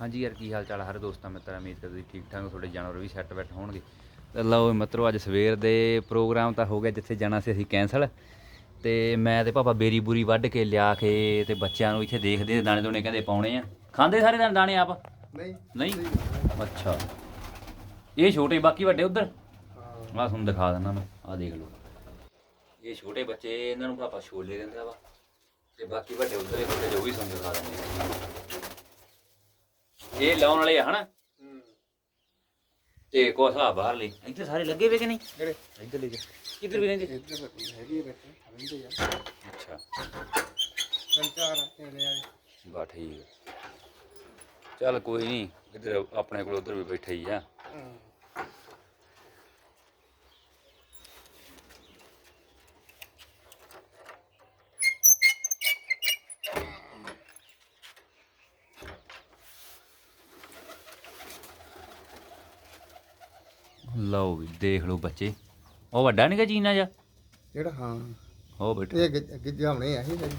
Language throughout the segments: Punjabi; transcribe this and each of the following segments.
ਹਾਂਜੀ ਯਾਰ ਕੀ ਹਾਲ ਚਾਲ ਆ? ਹਰ ਦੋਸਤਾਂ ਮਿੱਤਰਾਂ ਉਮੀਦ ਕਰਦੀ ਠੀਕ ਠਾਕ ਤੁਹਾਡੇ ਜਾਨਵਰ ਵੀ ਸੈੱਟ ਬੈਠ ਹੋਣਗੇ। ਲਓ ਮਿੱਤਰੋ ਅੱਜ ਸਵੇਰ ਦੇ ਪ੍ਰੋਗਰਾਮ ਤਾਂ ਹੋ ਗਿਆ ਜਿੱਥੇ ਜਾਣਾ ਸੀ ਅਸੀਂ ਕੈਂਸਲ। ਤੇ ਮੈਂ ਤੇ ਪਾਪਾ ਬੇਰੀ ਬੂਰੀ ਵੱਢ ਕੇ ਲਿਆ ਕੇ ਤੇ ਬੱਚਿਆਂ ਨੂੰ ਇੱਥੇ ਦੇਖਦੇ ਦਾਣੇ ਦੋਣੇ ਕਹਿੰਦੇ ਪਾਉਣੇ ਆ। ਖਾਂਦੇ ਸਾਰੇ ਦਾਣੇ- ਦਾਣੇ ਆਪ? ਨਹੀਂ। ਨਹੀਂ? ਅੱਛਾ। ਇਹ ਛੋਟੇ ਬਾਕੀ ਵੱਡੇ ਉਧਰ? ਹਾਂ। ਆਹ ਤੁਹਾਨੂੰ ਦਿਖਾ ਦਿੰਦਾ ਮੈਂ ਆਹ ਦੇਖ ਲਓ। ਇਹ ਛੋਟੇ ਬੱਚੇ ਇਹਨਾਂ ਨੂੰ ਪਾਪਾ ਛੋਲੇ ਦਿੰਦਾ ਵਾ। ਤੇ ਬਾਕੀ ਵੱਡੇ ਉਧਰ ਹੀ ਵੱਡੇ ਜੋ ਵੀ ਤੁਹਾਨੂੰ ਦਿਖਾ ਦਿੰਦੇ ਇਹ ਲਾਉਣ ਵਾਲੇ ਆ ਹਨਾ? ਤੇ ਕੋਸ ਬਾਹਰ ਲਈ। ਇੱਥੇ ਸਾਰੇ ਲੱਗੇ ਵੇ ਕਿ ਨਹੀਂ? ਇੱਧਰ ਲੈ ਜਾ। ਕਿੱਧਰ ਵੀ ਰਹਿੰਦੇ? ਇੱਧਰ ਬੱਤੀ ਹੈਗੀ ਹੈ ਬੱਤੀ ਰਹਿੰਦੇ ਆ। ਅੱਛਾ। ਸੰਚਾਰ ਕਿਹੜੇ ਆ ਬਾ ਠੀਕ। ਚੱਲ ਕੋਈ ਨਹੀਂ ਇੱਧਰ ਆਪਣੇ ਕੋਲ ਉਧਰ ਵੀ ਬੈਠੇ ਹੀ ਆ। ਲਓ ਵੀ ਦੇਖ ਲਓ ਬੱਚੇ। ਉਹ ਵੱਡਾ ਨਹੀਂ ਗਾ ਚੀਨਾ ਜਾ ਜਿਹੜਾ ਹਾਂ। ਉਹ ਬੈਠਾ। ਇਹ ਅੱਗੇ ਜਾਵਣੇ ਆ ਇਹ ਜੀ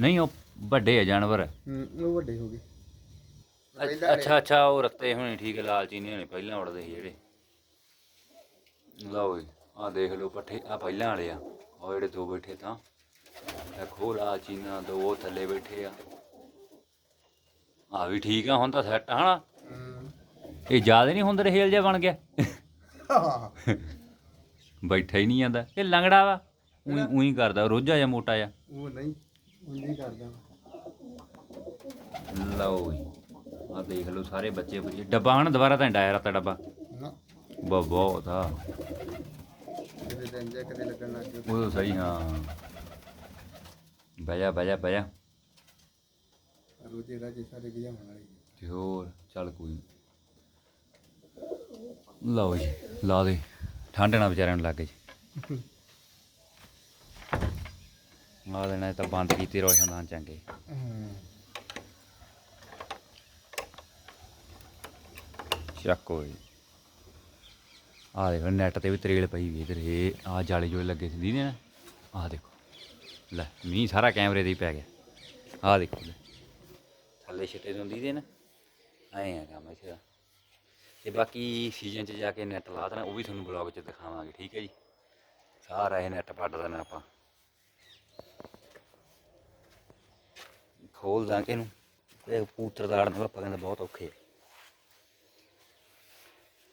ਨਹੀਂ ਉਹ ਵੱਡੇ ਆ ਜਾਨਵਰ। ਹੂੰ ਉਹ ਵੱਡੇ ਹੋ ਗਏ। ਅੱਛਾ ਅੱਛਾ ਅੱਛਾ ਉਹ ਰੱਤੇ ਹੋਣੇ ਠੀਕ ਹੈ ਲਾਲ ਚੀਨੀ ਹੋਣੇ ਪਹਿਲਾਂ ਉੜਦੇ ਸੀ ਜਿਹੜੇ। ਲਓ ਜੀ ਆ ਦੇਖ ਲਓ ਪੱਠੇ ਆ ਪਹਿਲਾਂ ਵਾਲੇ ਆ। ਉਹ ਜਿਹੜੇ ਦੋ ਬੈਠੇ ਤਾਂ। ਇਹ ਖੋਲ ਆ ਚੀਨਾ ਦੋ ਉਹ ਥੱਲੇ ਬੈਠੇ ਆ। ਆ ਵੀ ਠੀਕ ਆ ਹੁਣ ਤਾਂ ਸੈੱਟ ਹਨਾ? ਹੂੰ। ਇਹ ਜ਼ਿਆਦਾ ਨਹੀਂ ਹੁੰਦੇ ਹੇਲ ਜਿਹਾ ਬਣ ਗਿਆ। ਹਾਂ। ਬੈਠਾ ਹੀ ਨਹੀਂ ਜਾਂਦਾ। ਇਹ ਲੰਗੜਾ ਵਾ। ਉਹੀ ਉਹੀ ਕਰਦਾ ਰੋਜਾ ਜਾਂ ਮੋਟਾ ਜਾਂ ਉਹ ਨਹੀਂ ਉਂਝ ਹੀ ਕਰਦਾ। ਲਓ ਜੀ ਆ ਦੇਖ ਲਓ ਸਾਰੇ ਬੱਚੇ ਬੱਚੇ। ਡੱਬਾ ਹਣ ਦੁਬਾਰਾ ਤਾਂ ਡਾਇਰ ਤਾਂ ਡੱਬਾ। ਨਾ। ਬਾ ਬਹੁਤ ਆ। ਕਿਤੇ ਦਿਨ ਜਾ ਕਦੇ ਲੱਗਣ ਲੱਗ ਗਿਆ ਉਹ ਸਹੀ ਹਾਂ। ਬਹਿ ਜਾ ਬਹਿ ਜਾ ਬਹਿ ਜਾ। ਰੋਜੇ ਰਾਜੇ ਸਾਰੇ ਗਿਆਉਣ ਵਾਲੇ। ਤੇ ਹੋਰ ਚੱਲ ਕੋਈ ਨੀ। ਲਓ ਜੀ, ਲਾ ਦੇ। ਠੰਡ ਨਾ ਵਿਚਾਰਿਆਂ ਨੂੰ ਲੱਗ ਜੀ। ਆ ਦੇਣਾ ਤਾਂ ਬੰਦ ਕੀਤੀ ਰੋਸ਼ਨਦਾਨ ਚੰਗੇ। ਚੱਕੋ ਜੀ ਆ ਦੇਖੋ ਨੈਟ ਤੇ ਵੀ ਤਰੇਲ ਪਈ ਵੀ ਇਧਰ ਇਹ ਆ ਜਾਲੇ ਜੋਲੇ ਲੱਗੇ ਸੀ ਦੀਨੇ ਨਾ। ਆ ਦੇਖੋ। ਲੈ, ਮੀਂਹ ਸਾਰਾ ਕੈਮਰੇ ਤੇ ਹੀ ਪੈ ਗਿਆ। ਆ ਦੇਖੋ, ਲੈ। ਥੱਲੇ ਛਿੱਟੇ ਤੋਂ ਦੀਦੇ ਨਾ। ਐਂ ਆ ਕੰਮ ਇੱਥੇ ਤੇ ਬਾਕੀ ਸੀਜ਼ਨ 'ਚ ਜਾ ਕੇ ਨੈਟ ਲਾ ਦੇਣਾ ਉਹ ਵੀ ਤੁਹਾਨੂੰ ਬਲੌਗ 'ਚ ਦਿਖਾਵਾਂਗੇ ਠੀਕ ਹੈ ਜੀ? ਸਾਰਾ ਇਹ ਨੈਟ ਪੱਟ ਦੇਣਾ ਆਪਾਂ। ਖੋਲ ਦਾਂਗੇ ਇਹਨੂੰ ਇਹ ਕਬੂਤਰ ਦਾੜਨ ਨੂੰ ਆਪਾਂ ਕਹਿੰਦੇ ਬਹੁਤ ਔਖੇ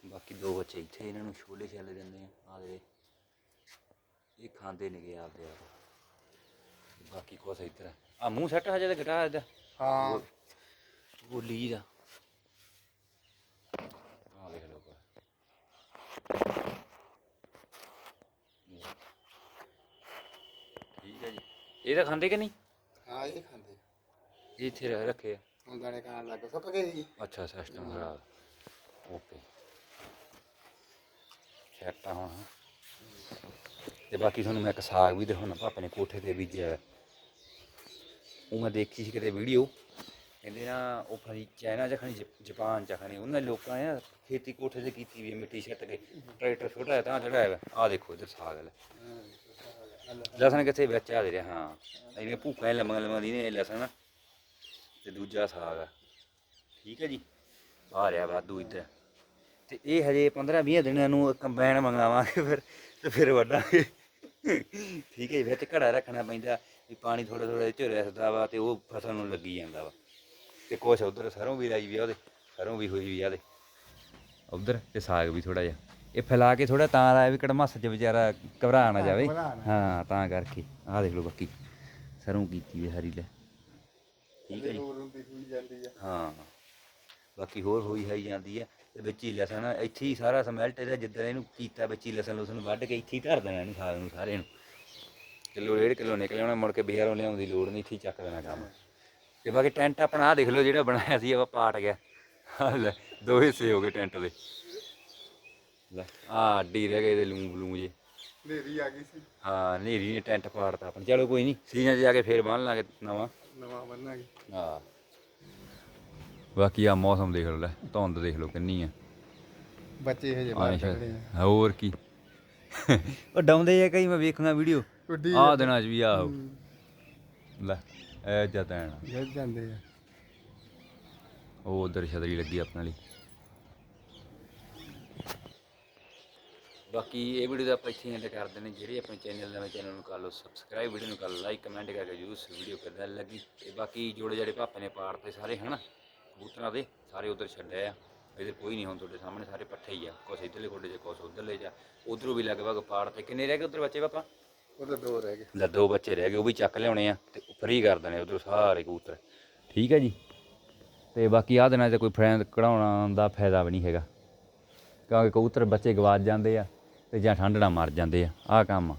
ਬਾਕੀ ਦੋ ਬੱਚੇ ਇੱਥੇ ਇਹਨਾਂ ਨੂੰ ਛੋਲੇ ਛਾਲੇ ਦਿੰਦੇ ਆ ਆ ਦੇ। ਇਹ ਖਾਂਦੇ ਨੇਗੇ ਆਪਦੇ ਆਪ। ਬਾਕੀ ਕੁਛ ਇੱਧਰ ਆ। ਮੂੰਹ ਸੈੱਟ ਹਜੇ ਤੇ ਘਟਾ ਇਹਦਾ। ਹਾਂ। ਗੋਲੀ ਦਾ ਦੇਖ ਲਓ ਪਰ ਠੀਕ ਹੈ ਜੀ। ਇਹ ਤਾਂ ਖਾਂਦੇ ਕਿ ਨਹੀਂ? ਹਾਂ ਇਹ ਖਾਂਦੇ। ਇਹ ਇੱਥੇ ਰਹਿ ਰੱਖੇ ਆ। ਹੁਣ ਦਾਣੇ ਖਾਣ ਲੱਗ ਸੁੱਕ ਗਏ ਜੀ। ਅੱਛਾ ਸਿਸਟਮ ਖਰਾਬ। ਓਕੇ ਸੈੱਟ ਆ ਹੁਣ। ਤੇ ਬਾਕੀ ਤੁਹਾਨੂੰ ਮੈਂ ਇੱਕ ਸਾਗ ਵੀ ਦਿਖਾਉਣਾ ਨੇ ਕੋਠੇ ਤੇ ਬੀਜਿਆ। ਉਹ ਮੈਂ ਦੇਖੀ ਸੀ ਕਿਤੇ ਵੀਡੀਓ ਕਹਿੰਦੇ ਨਾ ਉਹ ਫਰੀ ਚਾਈਨਾ ਚ ਖਣੀ ਜਪ- ਜਾਪਾਨ ਚ ਖਣੀ ਉਹਨਾਂ ਲੋਕਾਂ ਨੇ ਖੇਤੀ ਕੋਠੇ ਤੇ ਕੀਤੀ ਵੀ ਹੈ, ਮਿੱਟੀ ਛੱਟ ਕੇ ਟਰੈਕਟਰ ਛੋਟਾ ਹੈ ਤਾਂ ਚੜਾਇਆ ਆ ਦੇਖੋ ਇੱਧਰ ਸਾਗ ਲੈ ਲਸਣ ਕਿੱਥੇ ਵਿੱਚ ਆ ਦੇ ਰਿਹਾ ਹਾਂ। ਇਹਨੇ ਭੂਕਾਂ ਲੰਮੀਆਂ ਲੰਮੀਆਂ ਦੀ ਨੇ ਲਸਣ ਤੇ ਦੂਜਾ ਸਾਗ ਆ। ਠੀਕ ਹੈ ਜੀ ਆ ਰਿਹਾ ਵਾਧੂ ਇੱਧਰ। ਤੇ ਇਹ ਹਜੇ 15 20 ਦਿਨਾਂ ਨੂੰ ਕੰਬਾਈਨ ਮੰਗਾਵਾਂਗੇ ਫਿਰ ਤੇ ਫਿਰ ਵੱਢਾਂਗੇ। ਠੀਕ ਹੈ ਜੀ ਵਿੱਚ ਘੜਾ ਰੱਖਣਾ ਪੈਂਦਾ ਵੀ ਪਾਣੀ ਥੋੜਾ ਥੋੜਾ ਚ ਰਿਸਦਾ ਵਾ ਤੇ ਉਹ ਫਸਲ ਨੂੰ ਲੱਗੀ ਜਾਂਦਾ ਵਾ। ਤੇ ਕੁਛ ਉਧਰ ਸਰੋਂ ਵੀ ਲਾਈ ਵੀ ਆ ਉਹਦੇ ਸਰੋਂ ਵੀ ਹੋਈ ਵੀ ਆ ਉਹਦੇ। ਉਧਰ ਤੇ ਸਾਗ ਵੀ ਥੋੜਾ ਜਿਹਾ। ਇਹ ਫੈਲਾ ਕੇ ਥੋੜਾ ਤਾਂ ਲਾਇਆ ਵੀ ਕੜਮੱਸ ਚ ਵਿਚਾਰਾ ਘਬਰਾ ਨਾ ਜਾਵੇ। ਹਾਂ ਤਾਂ ਕਰਕੇ। ਆਹ ਦੇਖ ਲਓ ਬਾਕੀ ਸਰੋਂ ਕੀਤੀ ਵੀ ਹਰੀ ਲੈ। ਠੀਕ ਹੈ ਜੀ। ਹਾਂ। ਬਾਕੀ ਹੋਰ ਹੋਈ ਹੈ ਜਾਂਦੀ ਹੈ ਤੇ ਵਿੱਚ ਹੀ ਲਸਣ ਇੱਥੇ ਹੀ ਸਾਰਾ ਸਮੈਲਟ ਇਹਦਾ ਜਿੱਦਾਂ ਇਹਨੂੰ ਕੀਤਾ ਵਿੱਚ ਹੀ ਲਸਣ ਲਸਣ ਵੱਢ ਕੇ ਇੱਥੇ ਹੀ ਧਰ ਦੇਣਾ ਇਹਨੂੰ ਸਾਗ ਨੂੰ ਸਾਰੇ ਨੂੰ। ਕਿਲੋ ਡੇਢ ਕਿਲੋ ਨਿਕਲ ਆਉਣਾ ਮੁੜ ਕੇ ਬਾਜ਼ਾਰੋਂ ਲਿਆਉਣ ਦੀ ਲੋੜ ਨਹੀਂ ਇੱਥੇ ਹੀ ਚੱਕ ਦੇਣਾ ਕੰਮ। ਤੇ ਬਾਕੀ ਟੈਂਟ ਆਪਣਾ ਆਹ ਦੇਖ ਲਓ ਜਿਹੜਾ ਬਣਾਇਆ ਸੀ ਆਪਾਂ ਪਾਟ ਗਿਆ। ਲੈ ਦੋ ਹਿੱਸੇ ਹੋ ਗਏ ਟੈਂਟ ਦੇ। ਲੈ ਆ ਅੱਡੀ ਰਹਿ ਗਏ ਇਹਦੇ ਲੂੰ ਬਲੂੰ ਜੇ। ਨੇਰੀ ਆ ਗਈ ਸੀ। ਹਾਂ ਨੇਰੀ ਨੇ ਟੈਂਟ ਪਾੜਤਾ ਆਪਣਾ। ਚਲੋ ਕੋਈ ਨਹੀਂ ਸੀਜ਼ਨ 'ਚ ਜਾ ਕੇ ਫੇਰ ਬੰਨ ਲਾਂਗੇ ਨਵਾਂ। ਨਵਾਂ ਬੰਨਾਂਗੇ। ਹਾਂ। ਬਾਕੀ ਆ ਮੌਸਮ ਦੇਖ ਲਓ ਲੈ ਧੁੰਦ ਦੇਖ ਲਓ ਕਿੰਨੀ ਆ। ਬੱਚੇ ਹਜੇ ਬਾਹਰ। ਕੱਢਦੇ ਆ। ਹੋਰ ਕੀ? ਉਹ ਡਾਉਂਦੇ ਆ ਕਈ ਮੈਂ ਵੇਖਾਂਗਾ ਵੀਡੀਓ। ਆ। ਦਿਨਾਂ 'ਚ ਵੀ ਆਹੋ ਲੈ। ਐ ਜਤੈਣ ਗਿਰ ਜਾਂਦੇ ਆ। ਉਹ ਉਧਰ ਛਤਰੀ ਲੱਗੀ ਆਪਣੇ ਲਈ। ਬਾਕੀ ਇਹ ਵੀਡੀਓ ਦਾ ਆਪਾਂ ਇੱਥੇ ਐਂਡ ਕਰਦੇ ਨੇ। ਜਿਹੜੇ ਆਪਣੇ ਚੈਨਲ ਨਵੇਂ ਚੈਨਲ ਨੂੰ ਕਰ ਲਓ ਸਬਸਕ੍ਰਾਈਬ ਵੀਡੀਓ ਨੂੰ ਕਰ ਲਓ ਲਾਈਕ ਕਮੈਂਟ ਕਰਕੇ ਜਰੂਰ ਵੀਡੀਓ ਕਿੱਦਾਂ ਲੱਗੀ। ਤੇ ਬਾਕੀ ਜੋੜੇ ਜਿਹੜੇ ਪਾਪੇ ਨੇ ਪਾੜ ਤੇ ਸਾਰੇ ਹਨਾ? ਕਬੂਤਰਾਂ ਦੇ ਸਾਰੇ ਉਧਰ ਛੱਡਿਆ ਆ। ਇਹਦੇ ਕੋਈ ਨਹੀਂ ਹੁਣ ਤੁਹਾਡੇ ਸਾਹਮਣੇ ਸਾਰੇ ਪੱਠੇ ਹੀ ਆ। ਕੁਛ ਇੱਧਰਲੇ ਖੋਡੇ ਚ ਕੁਛ ਉਧਰਲੇ ਜਾ ਉਧਰੋਂ ਵੀ ਲਗਭਗ ਪਾੜ ਤੇ ਕਿੰਨੇ ਰਹਿ ਗਏ ਉਧਰ ਬੱਚੇ ਪਾਪਾ? ਉਹਦੇ ਦੋ ਰਹਿ ਗਏ। ਲੈ ਦੋ ਬੱਚੇ ਰਹਿ ਗਏ ਉਹ ਵੀ ਚੱਕ ਲਿਆਉਣੇ ਆ ਤੇ ਫਰੀ ਕਰ ਦੇਣੇ ਉਧਰੋਂ ਸਾਰੇ ਕਬੂਤਰ। ਠੀਕ ਹੈ ਜੀ? ਤੇ ਬਾਕੀ ਆਹ ਦਿਨਾਂ 'ਚ ਕੋਈ ਫਰੈਂਡ ਕਢਾਉਣਾ ਦਾ ਫਾਇਦਾ ਵੀ ਨਹੀਂ ਹੈਗਾ। ਕਿਉਂਕਿ ਕਬੂਤਰ ਬੱਚੇ ਗਵਾਚ ਜਾਂਦੇ ਆ ਤੇ ਜਾਂ ਠੰਡ ਨਾਲ ਮਰ ਜਾਂਦੇ ਆ। ਆਹ ਕੰਮ ਆ।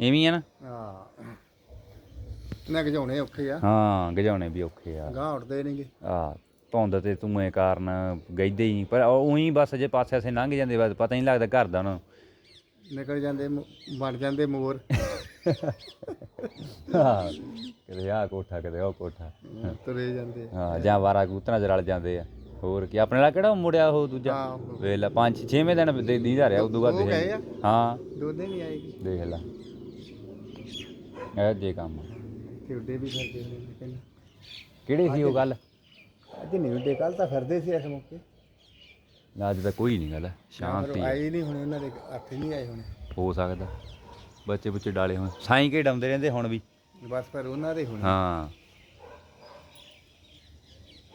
ਐਵੇਂ ਹੀ ਆ ਨਾ? ਹਾਂ। ਨਾ ਗਜਾਉਣੇ ਔਖੇ ਆ। ਹਾਂ ਗਜਾਉਣੇ ਵੀ ਔਖੇ ਆ। ਗਾਂ। ਨਹੀਂਗੇ ਆ ਧੁੰਦ ਤੇ ਧੂਏ ਕਾਰਨ ਗਈਦੇ ਹੀ ਪਰ ਉਹੀ ਬਸ ਜੇ ਪਾਸੇ ਸੇ ਲੰਘ ਜਾਂਦੇ ਬਸ ਪਤਾ ਹੀ ਨਹੀਂ ਲੱਗਦਾ ਘਰ ਦਾ ਉਹਨਾਂ ਨੂੰ ਨਿਕਲ ਜਾਂਦੇ ਮ- ਬਣ ਜਾਂਦੇ ਮੋਰ। ਹਾਂ ਕਿਤੇ ਆਹ ਕੋਠਾ ਕਿਤੇ ਉਹ ਕੋਠਾ। ਤੁਰੇ ਜਾਂਦੇ ਹਾਂ ਜਾਂ ਵਾਰਾ ਕਬੂਤਰਾਂ 'ਚ ਰਲ ਜਾਂਦੇ ਆ। ਹੋਰ ਕੀ ਆਪਣੇ ਨਾਲ ਕਿਹੜਾ ਮੁੜਿਆ ਉਹ ਦੂਜਾ? ਹਾਂ, ਵੇਖ ਲੈ ਪੰਜ ਛੇਵੇਂ ਦਿਨ ਦੇ ਦੀਦਾ ਰਿਹਾ ਉਦੋਂ ਬਾਅਦ ਉਹ ਗਏ ਆ? ਦੇਖ- ਹਾਂ। ਦੋਨੇ ਨਹੀਂ ਆਏਗੀ ਦੇਖ ਲੈ। ਇਹ ਜੇ ਕੰਮ ਆ। ਤੇ ਉੱਡੇ ਵੀ ਫਿਰਦੇ ਕਹਿੰਦੇ। ਕਿਹੜੀ ਸੀ ਉਹ ਗੱਲ? ਅੱਜ ਨਹੀਂ ਉੱਡੇ ਕੱਲ ਤਾਂ ਫਿਰਦੇ ਸੀ ਇਸ ਮੌਕੇ। ਅੱਜ ਤਾਂ ਕੋਈ ਨਹੀਂ ਗੱਲ ਸ਼ਾਂਤੀ। ਆਏ ਨਹੀਂ ਹੁਣ ਉਹਨਾਂ ਦੇ ਹੱਥ ਹੀ ਨਹੀਂ ਆਏ ਹੁਣ। ਹੋ ਸਕਦਾ ਬੱਚੇ ਬੁੱਚੇ ਡਾਲੇ ਹੁਣ ਸਾਈਂ ਕੇ ਡਾਉਂਦੇ ਰਹਿੰਦੇ ਹੁਣ ਵੀ। ਬਸ ਪਰ ਉਹਨਾਂ ਦੇ ਹੁਣ। ਹਾਂ।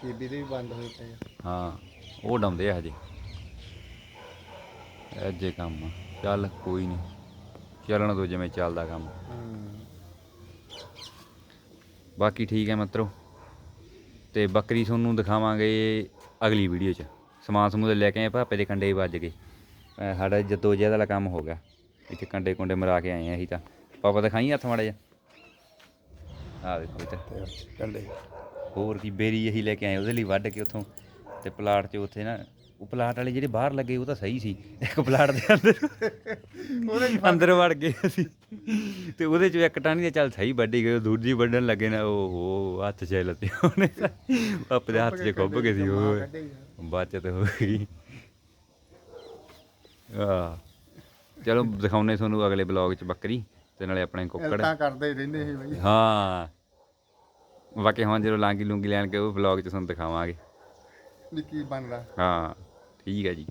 ਟੀਬੀ ਦੇ ਵੀ ਬੰਦ ਹੋਏ ਪਏ ਆ। ਹਾਂ ਉਹ ਡਾਉਂਦੇ ਆ ਹਜੇ। ਇਹ ਜੇ ਕੰਮ ਆ। ਚੱਲ ਕੋਈ ਨਹੀਂ ਚੱਲਣ ਦੋ ਜਿਵੇਂ ਚੱਲਦਾ ਕੰਮ। ਹੂੰ। ਬਾਕੀ ਠੀਕ ਹੈ ਮਿੱਤਰੋ ਤੇ ਬੱਕਰੀ ਤੁਹਾਨੂੰ ਦਿਖਾਵਾਂਗੇ ਅਗਲੀ ਵੀਡੀਓ 'ਚ। ਸਮਾਨ ਸਮੂਹ ਲੈ ਕੇ ਆਏ ਭਾਪੇ ਦੇ ਕੰਡੇ ਹੀ ਵੱਜ ਗਏ। ਸਾਡਾ ਜੱਦੋ ਜਹਿਦ ਵਾਲਾ ਕੰਮ ਹੋ ਗਿਆ। ਇੱਥੇ ਕੰਡੇ ਕੁੰਡੇ ਮਰਾ ਕੇ ਆਏ ਆ ਅਸੀਂ ਤਾਂ। ਪਾਪਾ ਦਿਖਾਈ ਹੱਥ ਮਾੜਾ ਜਿਹਾ? ਆ ਦੇਖੋ ਇੱਥੇ ਕੰਡੇ। ਹੋਰ ਕੀ ਬੇਰੀ ਇਹੀ ਲੈ ਕੇ ਆਏ ਉਹਦੇ ਲਈ ਵੱਢ ਕੇ ਉੱਥੋਂ। ਤੇ ਪਲਾਟ 'ਚ ਉੱਥੇ ਨਾ ਉਹ ਪਲਾਟ ਵਾਲੇ ਜਿਹੜੇ ਬਾਹਰ ਲੱਗੇ ਉਹ ਤਾਂ ਸਹੀ ਸੀ। ਇੱਕ ਪਲਾਟ ਦੇ ਅੰਦਰ ਅੰਦਰ ਵੜ ਗਏ ਅਸੀਂ ਤੇ ਉਹਦੇ 'ਚ ਇੱਕ ਟਾਣੀ ਦੇ ਚੱਲ ਸਹੀ ਵੱਢੀ ਗਏ ਦੂਜੀ ਵੱਢਣ ਲੱਗੇ ਨਾ ਉਹ ਹੱਥ ਛੇ ਲੱਤੇ ਉਹਨੇ ਆਪਣੇ ਹੱਥ 'ਚ ਖੁੱਭ ਗਏ ਸੀ ਉਹ ਬਚਤ ਹੋ ਗਈ। ਆ ਚਲੋ ਦਿਖਾਉਨੇ ਤੁਹਾਨੂੰ ਅਗਲੇ ਬਲੌਗ 'ਚ ਬੱਕਰੀ ਤੇ ਨਾਲੇ ਆਪਣੇ ਕੁੱਕੜ। ਤਾਂ ਕਰਦੇ ਹੀ ਰਹਿੰਦੇ ਸੀ ਬਈ ਹਾਂ। ਬਾਕੀ ਹੁਣ ਜਦੋਂ ਲਾਂਗੀ ਲੂੰਗੀ ਲੈਣ ਕੇ ਉਹ ਵਲੌਗ 'ਚ ਤੁਹਾਨੂੰ ਦਿਖਾਵਾਂਗੇ। ਵੀ ਕੀ ਬਣਦਾ। ਹਾਂ ਠੀਕ ਹੈ ਜੀ।